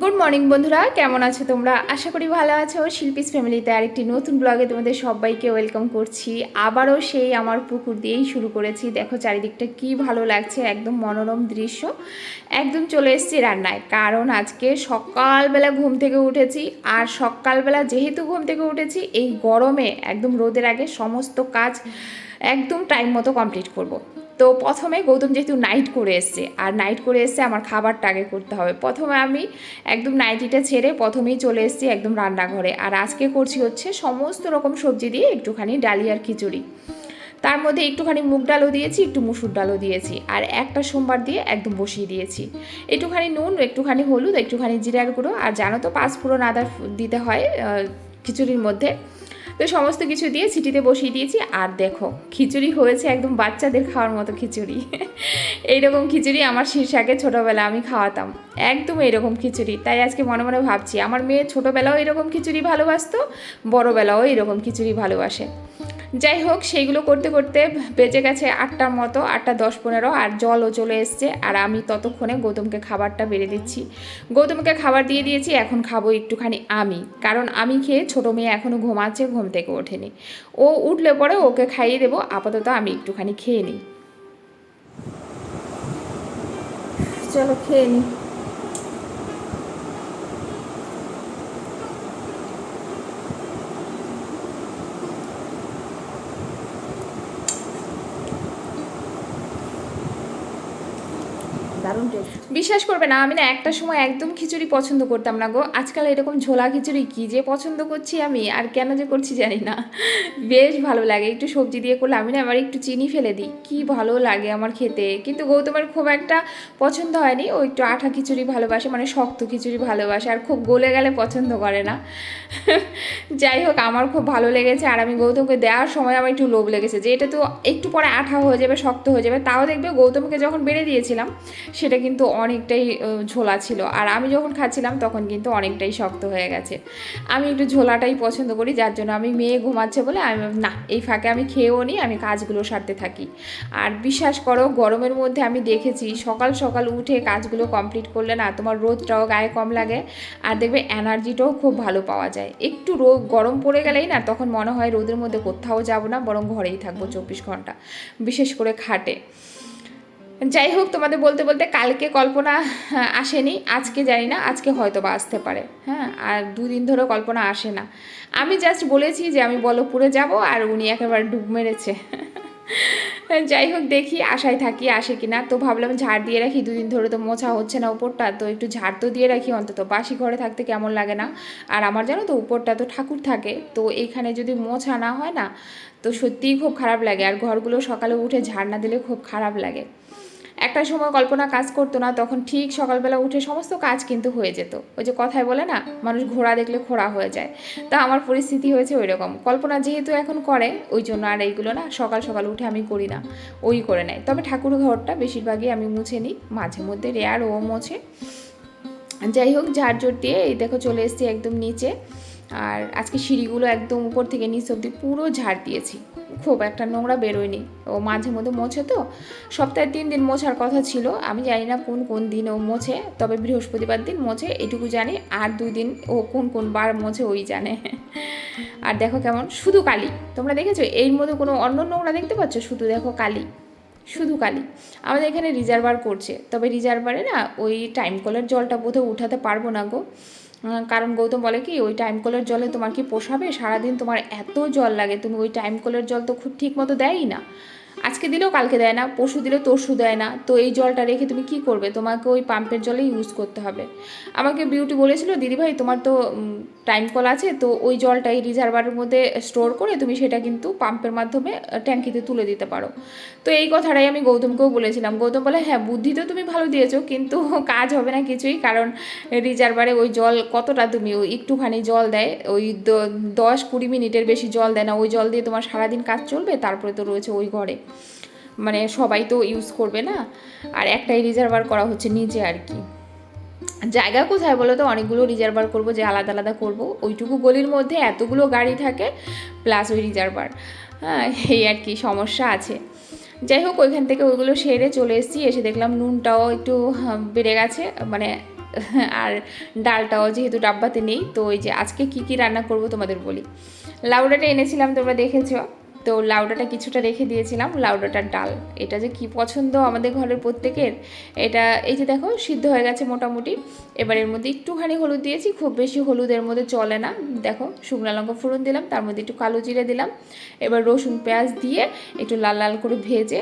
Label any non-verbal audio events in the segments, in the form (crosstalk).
Good morning বন্ধুরা। কেমন আছো তোমরা? আশা করি ভালো আছো। শিল্পীস ফ্যামিলিতে আরেকটি নতুন ব্লগে তোমাদের সবাইকে ওয়েলকাম করছি। আবারও সেই আমার পুকুর দিয়েই শুরু করেছি। দেখো চারিদিকটা কি ভালো লাগছে, একদম মনোরম দৃশ্য। একদম চলে এসেছি রান্নায়। কারণ আজকে সকালবেলা ঘুম থেকে উঠেছি। আর সকালবেলা যেহেতু ঘুম থেকে উঠেছি, এই গরমে একদম রোদের আগে সমস্ত কাজ একদম টাইম মতো কমপ্লিট করব। তো প্রথমে গৌতম যেহেতু নাইট করে এসছে, আর নাইট করে এসছে আমার খাবারটা আগে করতে হবে। প্রথমে আমি একদম নাইটিটা ছেড়ে প্রথমেই চলে এসেছি একদম রান্নাঘরে। আর আজকে করছি হচ্ছে সমস্ত রকম সবজি দিয়ে একটুখানি ডালিয়ার খিচুড়ি। তার মধ্যে একটুখানি মুগ ডালও দিয়েছি, একটু মুসুর ডালও দিয়েছি, আর একটা সোমবার দিয়ে একদম বসিয়ে দিয়েছি। একটুখানি নুন, একটুখানি হলুদ, একটুখানি জিরার গুঁড়ো, আর জানো তো পাঁচ ফোড়ন আদা দিতে হয় খিচুড়ির মধ্যে। তো সমস্ত কিছু দিয়ে সিটিতে বসিয়ে দিয়েছি। আর দেখো, খিচুড়ি হয়েছে একদম বাচ্চাদের খাওয়ার মতো খিচুড়ি। (laughs) এইরকম খিচুড়ি আমার শীর্ষাকে ছোটোবেলা আমি খাওয়াতাম। একদম এরকম খিচুড়ি। তাই আজকে মনে মনে ভাবছি, আমার মেয়ে ছোটোবেলাও এরকম খিচুড়ি ভালোবাসতো, বড়োবেলাও এরকম খিচুড়ি ভালোবাসে। যাই হোক, সেইগুলো করতে করতে বেজে গেছে আটটার মতো, আটটা দশ পনেরো, আর জলও চলে এসছে, আর আমি ততক্ষণে গৌতমকে খাবারটা বেড়ে দিচ্ছি। গৌতমকে খাবার দিয়ে দিয়েছি, এখন খাব একটুখানি আমি, কারণ আমি খেয়ে ছোটো মেয়ে এখনও ঘুমাচ্ছে, ঘুম থেকে ওঠেনি। ও উঠলে পরে ওকে খাইয়ে দেবো, আপাতত আমি একটুখানি খেয়ে নিই। চলো, খেয়ে নিই। দারুণ বিশ্বাস করবে না, আমি না একটা সময় একদম খিচুড়ি পছন্দ করতাম না গো। আজকাল এরকম ঝোলা খিচুড়ি কী যে পছন্দ করছি আমি, আর কেন যে করছি জানি না। বেশ ভালো লাগে, একটু সবজি দিয়ে করলে আমি না আবার একটু চিনি ফেলে দিই। কি ভালো লাগে আমার খেতে। কিন্তু গৌতমের খুব একটা পছন্দ হয়নি, ও একটু আঠা খিচুড়ি ভালোবাসে মানে শক্ত খিচুড়ি ভালোবাসে, আর খুব গলে গেলে পছন্দ করে না। যাই হোক, আমার খুব ভালো লেগেছে, আর আমি গৌতমকে দেওয়ার সময় আমার একটু লোভ লেগেছে যে এটা তো একটু পরে আঠা হয়ে যাবে, শক্ত হয়ে যাবে, তাও দেখবে গৌতমকে যখন বেড়ে দিয়েছিলাম সেটা কিন্তু অনেকটাই ঝোলা ছিল। আর আমি যখন খাচ্ছিলাম তখন কিন্তু অনেকটাই শক্ত হয়ে গেছে। আমি একটু ঝোলাটাই পছন্দ করি, যার জন্য আমি মেয়ে ঘুমাচ্ছে বলে আমি না, এই ফাঁকে আমি খেয়েও নিই আমি কাজগুলো সারতে থাকি। আর বিশ্বাস করো, গরমের মধ্যে আমি দেখেছি, সকাল সকাল উঠে কাজগুলো কমপ্লিট করলে না তোমার রোদটাও গায়ে কম লাগে। আর দেখবে এনার্জিটাও খুব ভালো পাওয়া যায়। একটু রোদ, গরম পড়ে গেলেই না তখন মনে হয় রোদের মধ্যে কোথাও যাব না, বরং ঘরেই থাকব চব্বিশ ঘণ্টা, বিশেষ করে খাটে। যাই হোক, তোমাদের বলতে বলতে কালকে কল্পনা আসেনি, আজকে জানি না, আজকে হয়তো বা আসতে পারে হ্যাঁ আর দুদিন ধরে কল্পনা আসে না। আমি জাস্ট বলেছি যে আমি বলপুরে যাব আর উনি একেবারে ডুব মেরেছে। যাই হোক, দেখি, আশায় থাকি আসে কিনা। তো ভাবলাম ঝাড় দিয়ে রাখি, দুদিন ধরে তো মোছা হচ্ছে না উপরটা, তো একটু ঝাড় তো দিয়ে রাখি, অন্তত বাসি ঘরে থাকতে কেমন লাগে না। আর আমার জানো তো, উপরটা তো ঠাকুর থাকে, তো এইখানে যদি মোছা না হয় না, তো সত্যিই খুব খারাপ লাগে। আর ঘরগুলো সকালে উঠে ঝাড় না দিলে খুব খারাপ লাগে। একটা সময় কল্পনা কাজ করতো না, তখন ঠিক সকালবেলা উঠে সমস্ত কাজ কিন্তু হয়ে যেত। ওই যে কথায় বলে না, মানুষ ঘোড়া দেখলে খোড়া হয়ে যায়। তা আমার পরিস্থিতি হয়েছে ওই রকম কল্পনা যেহেতু এখন করে, ওই জন্য আর এইগুলো না সকাল সকাল উঠে আমি করি না, ওই করে নেয়। তবে ঠাকুর ঘরটা বেশিরভাগই আমি মুছে নিই, মাঝে মধ্যে রেয়ার ও মোছে। যাই হোক ঝাড়ঝোড় দিয়ে এই দেখো চলে এসেছি একদম নিচে। আর আজকে সিঁড়িগুলো একদম উপর থেকে নিচ অব্দি পুরো ঝাড় দিয়েছি। খুব একটা নোংরা বেরোয়নি। ও মাঝে মধ্যে মোছে তো, সপ্তাহে তিন দিন মোছার কথা ছিল। আমি জানি না কোন কোন দিন ও মোছে, তবে বৃহস্পতিবার দিন মোছে, এটুকু জানি। আর দুই দিন ও কোন কোন বার মোছে ওই জানে। আর দেখো কেমন, শুধু কালি। তোমরা দেখেছ? এর মধ্যে কোনো অন্য নোংরা দেখতে পাচ্ছ? শুধু দেখো কালি। শুধু কালি। আমাদের এখানে রিজার্ভার করছে। তবে রিজার্ভারে না ওই টাইম কলের জলটা বোধহয় উঠাতে পারব না গো। কারণ গৌতম বলে কি, ওই টাইম কলের জলে তোমার কি পোষাবে? সারাদিন তোমার এত জল লাগে, তুমি ওই টাইম কলের জল তো খুব ঠিক মতো দেয়ই না। আজকে দিলেও কালকে দেয় না পশু দিলেও তরশু দেয় না। তো এই জলটা রেখে তুমি কি করবে? তোমাকে ওই পাম্পের জলে ইউজ করতে হবে। আমাকে বিউটি বলেছিল দিদিভাই তোমার তো টাইম কল আছে, তো ওই জলটা এই রিজার্ভারের মধ্যে স্টোর করে তুমি সেটা কিন্তু পাম্পের মাধ্যমে ট্যাঙ্কিতে তুলে দিতে পারো। তো এই কথাটাই আমি গৌতমকেও বলেছিলাম। গৌতম বলে হ্যাঁ বুদ্ধি তো তুমি ভালো দিয়েছ, কিন্তু (laughs) কাজ হবে না কিছুই, কারণ রিজার্ভারে ওই জল কতটা তুমি ওই একটুখানি জল দেয়, ওই দশ কুড়ি মিনিটের বেশি জল দেয় না। ওই জল দিয়ে তোমার সারাদিন কাজ চলবে, তারপরে তো রয়েছে ওই ঘরে। মানে সবাই তো ইউজ করবে না। আর একটাই রিজার্ভার করা হচ্ছে নিচে আর কি। জায়গা কোথায় বলো তো? অনেকগুলো রিজার্ভার করব যে আলাদা আলাদা করব। ওইটুকু গলির মধ্যে এতগুলো গাড়ি থাকে প্লাস ওই রিজার্ভার হ্যাঁ এই আর কি সমস্যা আছে। যাই হোক ওইখান থেকে ওইগুলো সেরে চলে এসেছি। এসে দেখলাম নুনটাও একটু হ্যাঁ, বেড়ে গেছে। মানে আর ডালটাও যেহেতু ডাব্বাতে নেই তো ওই যে আজকে কি কি রান্না করব তোমাদের বলি। লাউডাটা এনেছিলাম তোমরা দেখেছ। তো লাউডাটা কিছুটা রেখে দিয়েছিলাম, লাউডাটার ডাল। এটা যে কি পছন্দ আমাদের ঘরের প্রত্যেকের, এটা এই যে দেখো, সিদ্ধ হয়ে গেছে মোটামুটি। এবার এর মধ্যে একটুখানি হলুদ দিয়েছি, খুব বেশি হলুদের মধ্যে চলে না। দেখো, শুকনো লঙ্কা ফোড়ন দিলাম, তার মধ্যে একটু কালো জিরে দিলাম। এবার রসুন পেঁয়াজ দিয়ে একটু লাল লাল করে ভেজে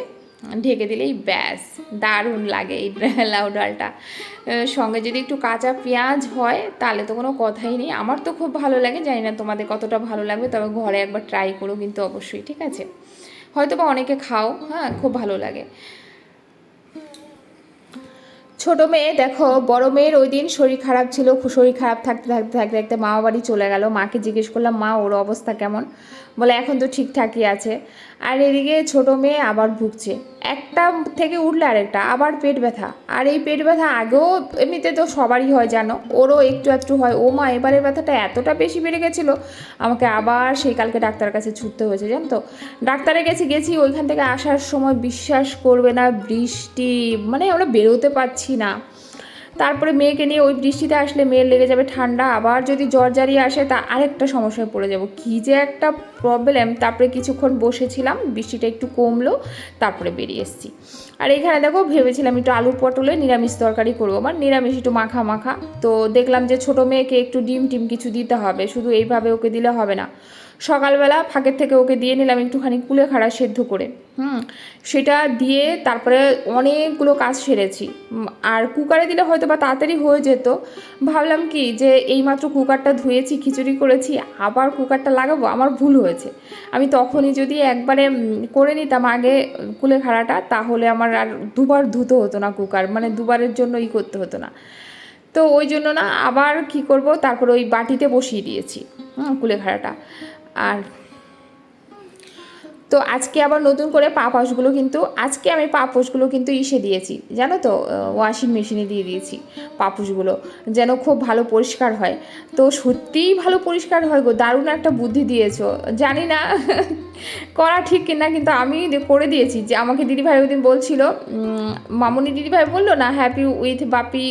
ঢেকে দিলেই ব্যাস, দারুণ লাগে এই (laughs) লাউ ডালটা। সঙ্গে যদি একটু কাঁচা পেঁয়াজ হয়, তাহলে তো কোনো কথাই নেই। আমার তো খুব ভালো লাগে, জানি না তোমাদের কতটা ভালো লাগবে, তবে ঘরে একবার ট্রাই করো কিন্তু অবশ্যই, ঠিক আছে? হয়তো বা অনেকে খাও হ্যাঁ খুব ভালো লাগে। ছোট মেয়ে, দেখো, বড় মেয়ের ওই দিন শরীর খারাপ ছিল, শরীর খারাপ থাকতে থাকতে থাকতে থাকতে মা বাড়ি চলে গেল। মাকে জিজ্ঞেস করলাম, মা, ওর অবস্থা কেমন? বলে, এখন তো ঠিকঠাকই আছে। আর এদিকে ছোট মেয়ে আবার ভুগছে। একটা থেকে উঠলে আরেকটা, আবার পেট ব্যথা। আর এই পেট ব্যথা আগেও এমনিতে তো সবারই হয়, জানো? ওরও একটু একটু হয়। ও মা, এবারের ব্যথাটা এতটা বেশি বেড়ে গেছিল, আমাকে আবার সেই কালকে ডাক্তারের কাছে ছুটতে হয়েছে, জানো তো? ডাক্তারে গেছি গেছি, ওইখান থেকে আসার সময় বিশ্বাস করবে না, বৃষ্টি মানে আমরা বেরোতে পারছি না। তারপরে মেয়েকে নিয়ে ওই বৃষ্টিতে আসলে মেয়ের লেগে যাবে ঠান্ডা। আবার যদি জ্বর জারিয়ে আসে, তা আরেকটা সমস্যায় পড়ে যাব। কী যে একটা প্রবলেম তারপরে কিছুক্ষণ বসেছিলাম, বৃষ্টিটা একটু কমলো, তারপরে বেরিয়ে এসেছি। আর এখানে দেখো, ভেবেছিলাম একটু আলু পটলে নিরামিষ তরকারি করব। আমার নিরামিষ একটু মাখা মাখা। তো দেখলাম যে ছোটো মেয়েকে একটু ডিম টিম কিছু দিতে হবে। শুধু এইভাবে ওকে দিলে হবে না। সকালবেলা ফাঁকের থেকে ওকে দিয়ে নিলাম একটুখানি কুলেখাড়া সেদ্ধ করে। হুম, সেটা দিয়ে তারপরে অনেকগুলো কাজ সেরেছি। আর কুকারে দিলে হয়তো বা তাড়াতাড়ি হয়ে যেত। ভাবলাম কি যে এইমাত্র কুকারটা ধুয়েছি, খিচুড়ি করেছি, আবার কুকারটা লাগাবো, আমার ভুল হয়েছে। আমি তখনই যদি একবারে করে নিতাম আগে কুলেখাড়াটা তাহলে আমার আর দুবার ধুতে হতো না কুকার মানে দুবারের জন্য ই করতে হতো না। তো ওই জন্য না আবার কি করব, তারপর ওই বাটিতে বসিয়ে দিয়েছি, হুম কুলেখাড়াটা আর তো আজকে আবার নতুন করে পাপোশগুলো কিন্তু, আজকে আমি পাপোশগুলো কিন্তু ইসে দিয়েছি, জানো তো? ওয়াশিং মেশিনে দিয়ে দিয়েছি পাপোশগুলো, যেন খুব ভালো পরিষ্কার হয়। তো সত্যিই ভালো পরিষ্কার হয় গো, দারুণ একটা বুদ্ধি দিয়েছ। জানি না, (laughs) করা ঠিক কিনা, কিন্তু আমি করে দিয়েছি। যে আমাকে দিদিভাই ওই দিন বলছিল মামুনি দিদিভাই বলল না হ্যাপি উইথ বাপি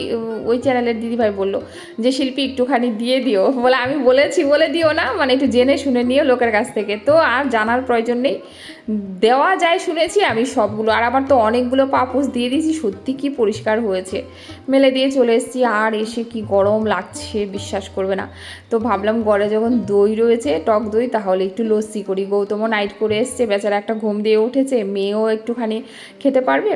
ওই চ্যানেলের দিদিভাই বলল যে, শিল্পী, একটুখানি দিয়ে দিও। বলে আমি বলেছি, বলে দিও না মানে একটু জেনে শুনে নিও লোকের কাছ থেকে। তো আর জানার প্রয়োজন নেই। দেওয়া যায় শুনেছি, আমি সবগুলো, আর আমার তো অনেকগুলো পাপোস দিয়ে দিয়েছি, সত্যি কি পরিষ্কার হয়েছে। মেলে দিয়ে চলে এসেছি, আর এসে কি গরম লাগছে, বিশ্বাস করবে না। তো ভাবলাম ঘরে যখন দই রয়েছে, টক দই, তাহলে একটু লস্যি করি। গৌতমও নাইট করে এসছে, বেচারা একটা ঘুম দিয়ে উঠেছে, মেয়েও একটুখানি খেতে পারবে।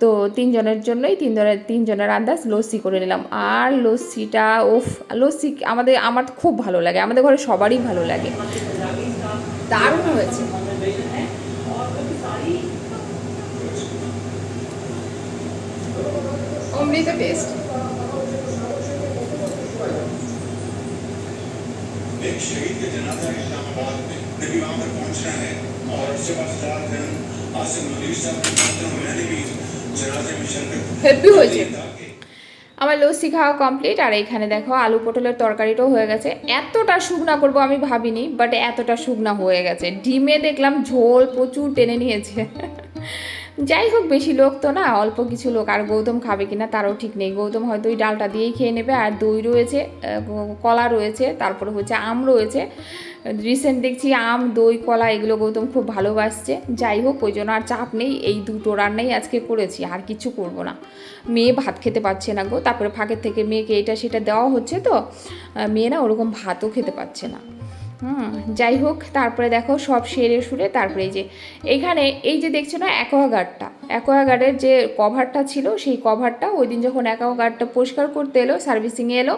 তো তিনজনের জন্যই, তিনজনের তিনজনের আন্দাজ লস্যি করে নিলাম। আর লস্যিটা ওফ লস্যি আমাদের, আমার খুব ভালো লাগে, আমাদের ঘরে সবারই ভালো লাগে। দারুণ হয়েছে। অমৃত টেস্ট एक शहीद के जनाजा इस्लामाबाद में नबी वहां पर पहुंचना है और सेवासदार दिन आसिम नदीर साहब के माध्यम मैंने भी जनाजे में शिरकत হেপি হয়েছে की ताकि আমার লস্যি খাওয়া কমপ্লিট আর এখানে দেখো আলু পটলের তরকারিটাও হয়ে গেছে এতটা শুকনা করব আমি ভাবিনি বাট এতটা শুকনা হয়ে গেছে ডিমে দেখলাম ঝোল প্রচুর টেনে নিয়েছে যাই হোক, বেশি লোক তো না, অল্প কিছু লোক। আর গৌতম খাবে কিনা তারও ঠিক নেই। গৌতম হয়তো ওই ডালটা দিয়েই খেয়ে নেবে। আর দই রয়েছে কলা রয়েছে, তারপরে হচ্ছে আম রয়েছে। রিসেন্ট দেখছি আম, দই, কলা, এগুলো গৌতম খুব ভালোবাসছে। যাই হোক, ওই জন্য আর চাপ নেই। এই দুটো রান্নাই আজকে করেছি, আর কিছু করব না। মেয়ে ভাত খেতে পারছে না গো। তারপরে ফাঁকের থেকে মেয়েকে এটা সেটা দেওয়া হচ্ছে তো। মেয়ে না ওরকম ভাতও খেতে পারছে না। হুম, যাই হোক, তারপরে দেখো সব সেরে সুরে তারপরে এই যে এইখানে এই যে দেখছ না অ্যাকোয়াগার্ডটা অ্যাকোয়াগার্ডের যে কভারটা ছিল, সেই কভারটা ওই দিন যখন অ্যাকোয়াগার্ডটা পরিষ্কার করতে এলো, সার্ভিসিংয়ে এলো,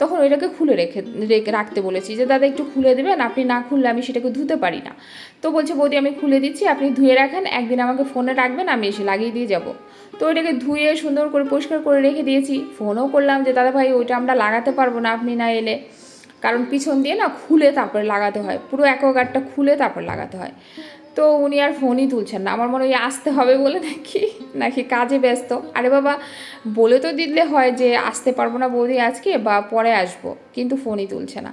তখন ওইটাকে খুলে রেখে রেখে রাখতে বলেছি যে, দাদা, একটু খুলে দেবেন, আপনি না খুললে আমি সেটাকে ধুতে পারি না। তো বলছে, বৌদি, আমি খুলে দিচ্ছি, আপনি ধুয়ে রাখেন, একদিন আমাকে ফোনে রাখবেন, আমি এসে লাগিয়ে দিয়ে যাব। তো ওইটাকে ধুয়ে সুন্দর করে পরিষ্কার করে রেখে দিয়েছি, ফোনও করলাম যে, দাদা ভাই, ওইটা আমরা লাগাতে পারব না, আপনি না এলে। কারণ পিছন দিয়ে না খুলে তারপরে লাগাতে হয়। পুরো অ্যাকোয়াগার্ডটা খুলে তারপর লাগাতে হয়। তো উনি আর ফোনই তুলছেন না। আমার মনে হয় আসতে হবে বলে নাকি নাকি কাজে ব্যস্ত। আরে বাবা, বলে তো দিলে হয় যে আসতে পারব না বৌদি আজকে বা পরে আসব, কিন্তু ফোনই তুলছে না।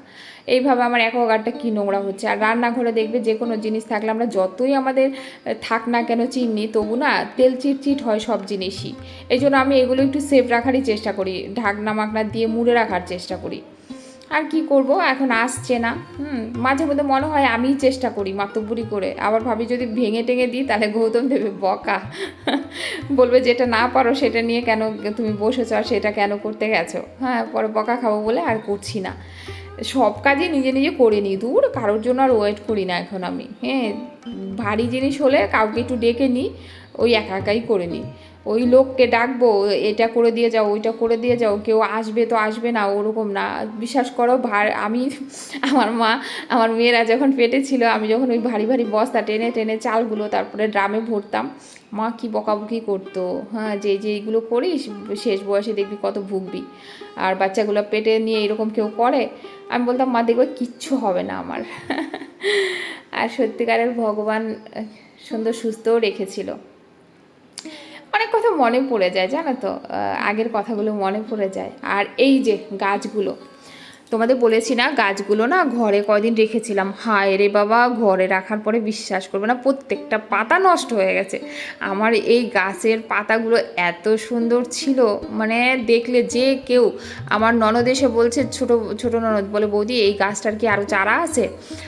এইভাবে আমার অ্যাকোয়াগার্ডটা কী নোংরা হচ্ছে। আর রান্নাঘরে দেখবে যে কোনো জিনিস থাকলে আমরা যতই আমাদের থাক না কেন চিনি, তবু না তেল চিটচিট হয় সব জিনিসই। এই জন্য আমি এগুলো একটু সেফ রাখারই চেষ্টা করি। ঢাকনা মাকনা দিয়ে মুড়ে রাখার চেষ্টা করি। আর কি করব? এখন আসছে না। হুম, মাঝে মধ্যে মনে হয় আমিই চেষ্টা করি মাতব্বরি করে। আবার ভাবি যদি ভেঙে টেঙে দিই, তাহলে গৌতম দেবে বকা। বলবে যেটা না পারো সেটা নিয়ে কেন তুমি বসেছো আর সেটা কেন করতে গেছো? হ্যাঁ পরে বকা খাব বলে আর করছি না। সব কাজই নিজে নিজে করে নিই। দূর কারোর জন্য আর ওয়েট করি না এখন আমি। হ্যাঁ ভারী জিনিস হলে কাউকে একটু ডেকে নিই। ওই একা একাই করে নিই ওই লোককে ডাকবো, এটা করে দিয়ে যাও, ওইটা করে দিয়ে যাও, কেউ আসবে তো আসবে না, ওরকম না। বিশ্বাস করো, ভার, আমি, আমার মা, আমার মেয়েরা যখন পেটে ছিল, আমি যখন ওই ভারী ভারী বস্তা টেনে টেনে চালগুলো তারপরে ড্রামে ভরতাম, মা কি বকাবকি করতো। হ্যাঁ যে যে এইগুলো করিস, শেষ বয়সে দেখবি কত ভুগবি। আর বাচ্চাগুলো পেটে নিয়ে এরকম কেউ করে, আমি বলতাম, মা, দেখবে কিচ্ছু হবে না আমার। আর সত্যিকারের ভগবান সুন্দর সুস্থও রেখেছিল। অনেক কথা মনে পড়ে যায়, জানো তো? আগের কথাগুলো মনে পড়ে যায়। আর এই যে গাছগুলো, তোমাদের বলেছি না গাছগুলো না ঘরে কয়দিন রেখেছিলাম? হায় রে বাবা, ঘরে রাখার পরে বিশ্বাস করবে না, প্রত্যেকটা পাতা নষ্ট হয়ে গেছে। আমার এই গাছের পাতাগুলো এত সুন্দর ছিল মানে দেখলে যে কেউ, আমার ননদ এসে বলছে, ছোট ছোট ননদ, বলে, বৌদি, এই গাছটার কি আরও চারা আছে?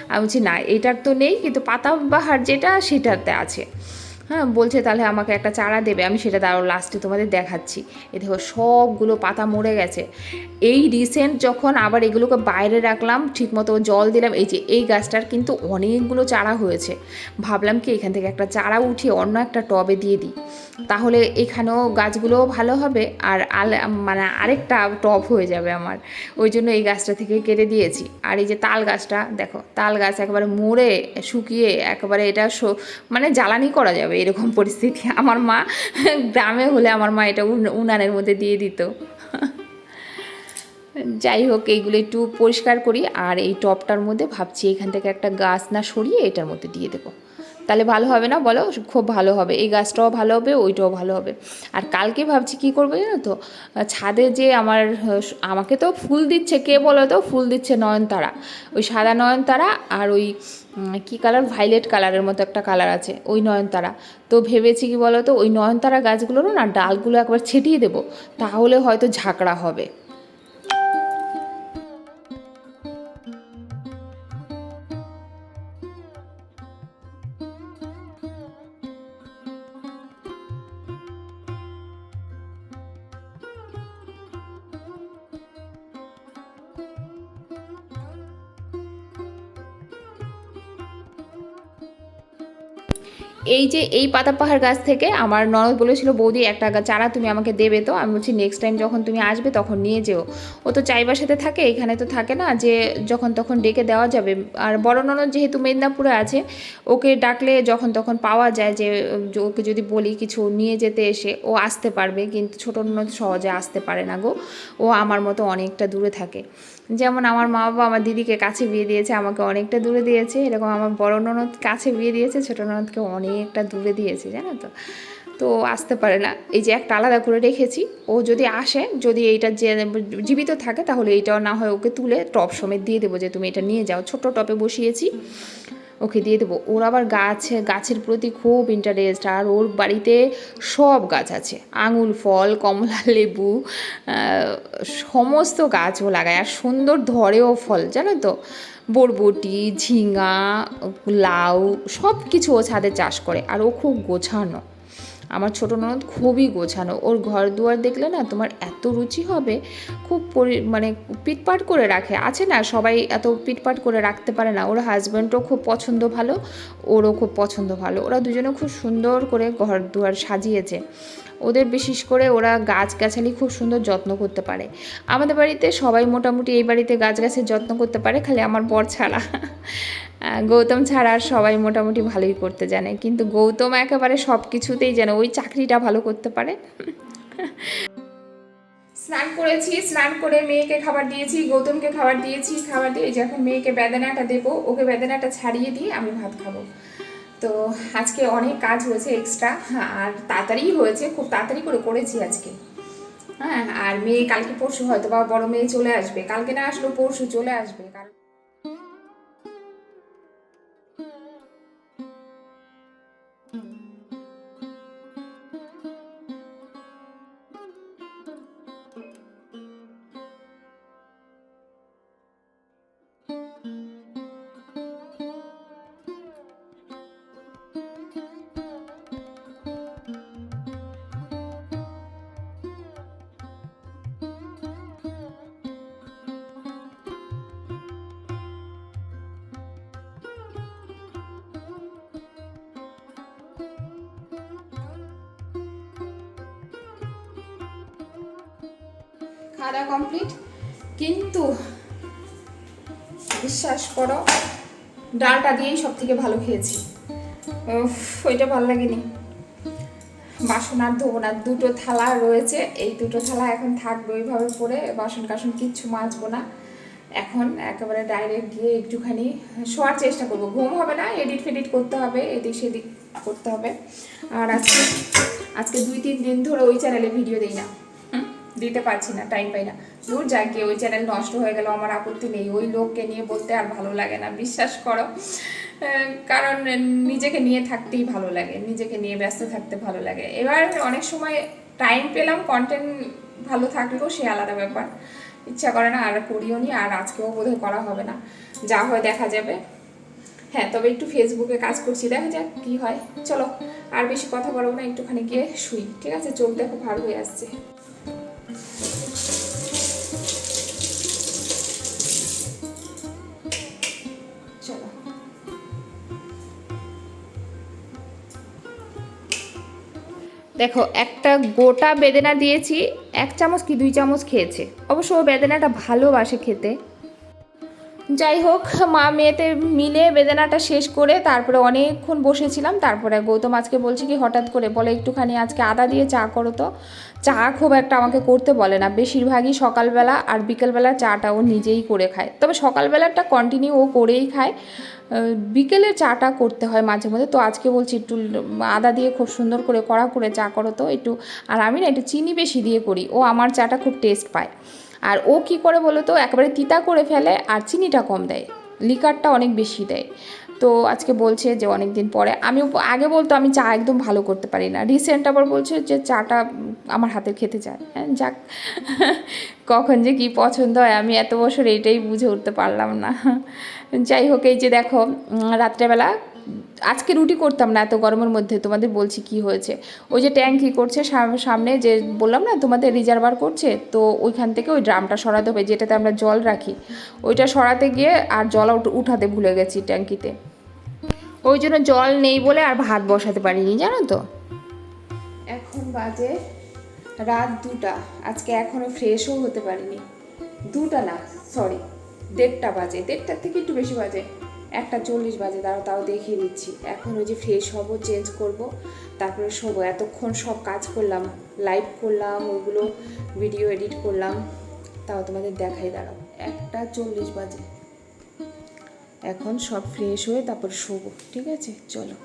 আমি বলছি, না, এটার তো নেই, কিন্তু পাতাবাহার যেটা সেটাতে আছে। হ্যাঁ বলছে তাহলে আমাকে একটা চারা দেবে, আমি সেটা তারও লাস্টে তোমাদের দেখাচ্ছি। এ দেখো, সবগুলো পাতা মরে গেছে। এই রিসেন্ট যখন আবার এগুলোকে বাইরে রাখলাম, ঠিকমতো জল দিলাম, এই যে এই গাছটার কিন্তু অনেকগুলো চারা হয়েছে। ভাবলাম কি এখান থেকে একটা চারা উঠিয়ে অন্য একটা টবে দিয়ে দিই। তাহলে এখানেও গাছগুলোও ভালো হবে, আর আল মানে আরেকটা টব হয়ে যাবে আমার। ওই জন্য এই গাছটা থেকে কেটে দিয়েছি। আর এই যে তাল গাছটা, দেখো, তাল গাছ একেবারে মরে, শুকিয়ে একবারে এটা মানে জ্বালানি করা যাবে। এরকম পরিস্থিতি। আমার মা গ্রামে হলে আমার মা এটা উন- উনানের মধ্যে দিয়ে দিত। যাই হোক, এইগুলো একটু পরিষ্কার করি আর এই টবটার মধ্যে ভাবছি এখান থেকে একটা গাছ না সরিয়ে এটার মধ্যে দিয়ে দেবো। তাহলে ভালো হবে না বলো? খুব ভালো হবে। এই গাছটাও ভালো হবে, ওইটাও ভালো হবে। আর কালকে ভাবছি কি করব জানো তো? ছাদে যে আমার, আমাকে তো ফুল দিচ্ছে, কে বলো তো? ফুল দিচ্ছে নয়নতারা। ওই সাদা নয়নতারা আর ওই কি কালার ভাইলেট কালারের মতো একটা কালার আছে, ওই নয়নতারা। তো ভেবেছি কি বলতো, ওই নয়নতারা গাছগুলোরও না ডালগুলো একবার ছিটিয়ে দেবো, তাহলে হয়তো ঝাঁকড়া হবে। এই যে এই পাতা পাহাড় গাছ থেকে আমার ননদ বলেছিল, বৌদি, একটা চারা তুমি আমাকে দেবে তো। আমি বলছি নেক্সট টাইম যখন তুমি আসবে তখন নিয়ে যেও। ও তো চাইবার সাথে থাকে, এখানে তো থাকে না যে যখন তখন ডেকে দেওয়া যাবে। আর বড় ননদ যেহেতু মেদিনীপুরে আছে, ওকে ডাকলে যখন তখন পাওয়া যায় যে ওকে যদি বলি কিছু নিয়ে যেতে এসে, ও আসতে পারবে। কিন্তু ছোট ননদ সহজে আসতে পারে না গো। ও আমার মতো অনেকটা দূরে থাকে। যেমন আমার মা বাবা আমার দিদিকে কাছে বিয়ে দিয়েছে, আমাকে অনেকটা দূরে দিয়েছে। এরকম আমার বড় ননদ কাছে বিয়ে দিয়েছে, ছোটো ননদকে অনেকটা দূরে দিয়েছে, জানো তো? তো আসতে পারে না। এই যে একটা আলাদা করে রেখেছি, ও যদি আসে, যদি এইটা যে জীবিত থাকে, তাহলে এইটাও না হয় ওকে তুলে টপ সমেত দিয়ে দেবো যে তুমি এটা নিয়ে যাও। ছোট টপে বসিয়েছি। ওকে দিয়ে দেবো। ওর আবার গাছ, গাছের প্রতি খুব ইন্টারেস্ট আর ওর বাড়িতে সব গাছ আছে। আঙুল, ফল, কমলা, লেবু সমস্ত গাছও লাগায়। আর সুন্দর ধরেও ফল, জানো তো? বরবটি, ঝিঙা, লাউ সব কিছু ও ছাদে চাষ করে। আর ও খুব গোছানো। আমার ছোটো ননদ খুবই গোছানো। ওর ঘর দুয়ার দেখলে না তোমার এত রুচি হবে, খুব পরি মানে পিটপাট করে রাখে। আছে না সবাই এত পিটপাট করে রাখতে পারে না। ওর হাজব্যান্ডও খুব পছন্দ ভালো, ওরও খুব পছন্দ ভালো। ওরা দুজনে খুব সুন্দর করে ঘর দুয়ার সাজিয়েছে। ওদের বিশেষ করে ওরা গাছগাছালি খুব সুন্দর যত্ন করতে পারে। আমাদের বাড়িতে সবাই মোটামুটি এই বাড়িতে গাছ গাছের যত্ন করতে পারে, খালি আমার বর ছাড়া। গৌতম ছাড়া আর সবাই মোটামুটি ভালোই করতে জানে। কিন্তু গৌতম একেবারে সব কিছুতেই জানে ওই চাকরিটা ভালো করতে পারে। স্নান করেছি, স্নান করে মেয়েকে খাবার দিয়েছি, গৌতমকে খাবার দিয়েছি, খাবার দিয়ে এই যে এখন মেয়েকে বেদানাটা দেবো, ওকে বেদানাটা ছাড়িয়ে দিয়ে আমি ভাত খাব। তো আজকে অনেক কাজ হয়েছে এক্সট্রা আর তাড়াতাড়ি হয়েছে, খুব তাড়াতাড়ি করে করেছি আজকে। হ্যাঁ আর মেয়ে কালকে পরশু হয়তো বা বড় মেয়ে চলে আসবে, কালকে না আসলো পরশু চলে আসবে, কারণ খাওয়া কমপ্লিট কিন্তু বিশ্বাস করো, ডালটা দিয়েই সব থেকে ভালো খেয়েছি। ওইটা ভালো লাগেনি। বাসন আর ধোবো না, দুটো থালা রয়েছে। এই দুটো থালা এখন থাকবে ওইভাবে পরে বাসন কাসন কিচ্ছু মাজবো না। এখন একেবারে ডাইরেক্ট গিয়ে একটুখানি শোয়ার চেষ্টা করব। ঘুম হবে না এডিট ফেডিট করতে হবে, এদিক সেদিক করতে হবে। আর আজকে আজকে দুই তিন দিন ধরে ওই চ্যানেলে ভিডিও দিই না। দিতে পারছি না টাইম পাই না। দূর যাক ওই চ্যানেল নষ্ট হয়ে গেল, আমার আপত্তি নেই। ওই লোককে নিয়ে বলতে আর ভালো লাগে না, বিশ্বাস করো। কারণ নিজেকে নিয়ে থাকতেই ভালো লাগে, নিজেকে নিয়ে ব্যস্ত থাকতে ভালো লাগে। এবার অনেক সময় টাইম পেলাম কন্টেন্ট ভালো থাকলেও সে আলাদা ব্যাপার। ইচ্ছা করে না, আর করিও নি, আর আজকেও বোধহয় করা হবে না। যা হয় দেখা যাবে। হ্যাঁ তবে একটু ফেসবুকে কাজ করছি, দেখা যাক কি হয়। চলো, আর বেশি কথা বলব না, একটুখানি গিয়ে শুই। ঠিক আছে? চোখ দেখো ভালো হয়ে আসছে। দেখো, একটা গোটা বেদেনা দিয়েছি, এক চামচ কি দুই চামচ খেয়েছে। অবশ্য ও বেদেনাটা ভালোবাসে খেতে। যাই হোক, মা মেয়েতে মিলে বেদানাটা শেষ করে তারপরে অনেকক্ষণ বসেছিলাম। তারপরে গৌতম আজকে বলছে কি, হঠাৎ করে বলে, একটুখানি আজকে আদা দিয়ে চা করো তো। চা খুব একটা আমাকে করতে বলে না। বেশিরভাগই সকালবেলা আর বিকেলবেলা চাটা ও নিজেই করে খায়। তবে সকালবেলাটা কন্টিনিউ ও করেই খায়। বিকেলে চাটা করতে হয় মাঝে মধ্যে। তো আজকে বলছি, একটু আদা দিয়ে খুব সুন্দর করে কড়া করে চা করো তো একটু। আর আমি না একটু চিনি বেশি দিয়ে করি। ও আমার চাটা খুব টেস্ট পায়। আর ও কি করে বলো তো, একেবারে তিতা করে ফেলে আর চিনিটা কম দেয়, লিকারটা অনেক বেশি দেয়। তো আজকে বলছে যে অনেক দিন পরে, আমি আগে বলতো আমি চা একদম ভালো করতে পারি না, রিসেন্ট আবার বলছে যে চাটা আমার হাতের খেতে চায়। হ্যাঁ যাক, কখন যে কি পছন্দ হয়, আমি এত বছর এইটাই বুঝে উঠতে পারলাম না। যাই হোক, এই যে দেখো রাত্রেবেলা আজকে রুটি করতাম না এত গরমের মধ্যে, তোমাদের বলছি কি হয়েছে। ওই যে ট্যাঙ্কি করছে, সাম- সামনে যে বললাম না, তোমাদের রিজার্ভার করছে, তো ওইখান থেকে ওই ড্রামটা সরাতে হবে, যেটাতে আমরা জল রাখি। ওইটা সরাতে গিয়ে আর জল উঠাতে ভুলে গেছি ট্যাঙ্কিতে। ওই জন্য জল নেই বলে আর ভাত বসাতে পারিনি, জানো তো? এখন বাজে রাত দুটা, আজকে এখনও ফ্রেশও হতে পারিনি। দুটা না সরি দেড়টা বাজে, দেড়টার থেকে একটু বেশি বাজে। একটা চল্লিশ বাজে তাও তাও দেখিয়ে দিচ্ছি। এখন ওই যে ফ্রেশ হব চেঞ্জ করব। তারপরে শোবো। এতক্ষণ সব কাজ করলাম লাইভ করলাম ওইগুলো ভিডিও এডিট করলাম। তাও তোমাদের দেখাই, দাঁড়াও। একটা চল্লিশ বাজে। এখন সব ফ্রেশ হয়ে তারপর শোবো, ঠিক আছে? চলো।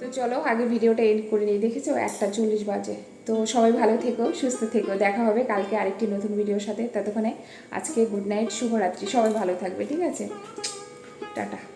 তো চলো, আগে ভিডিওটা এডিট করে নিয়ে দেখেছ? একটা চল্লিশ বাজে। তো সবাই ভালো থেকো, সুস্থ থেকো। দেখা হবে কালকে আরেকটি নতুন ভিডিওর সাথে। ততক্ষণে আজকে গুড নাইট শুভরাত্রি। সবাই ভালো থাকবে, ঠিক আছে? Trà.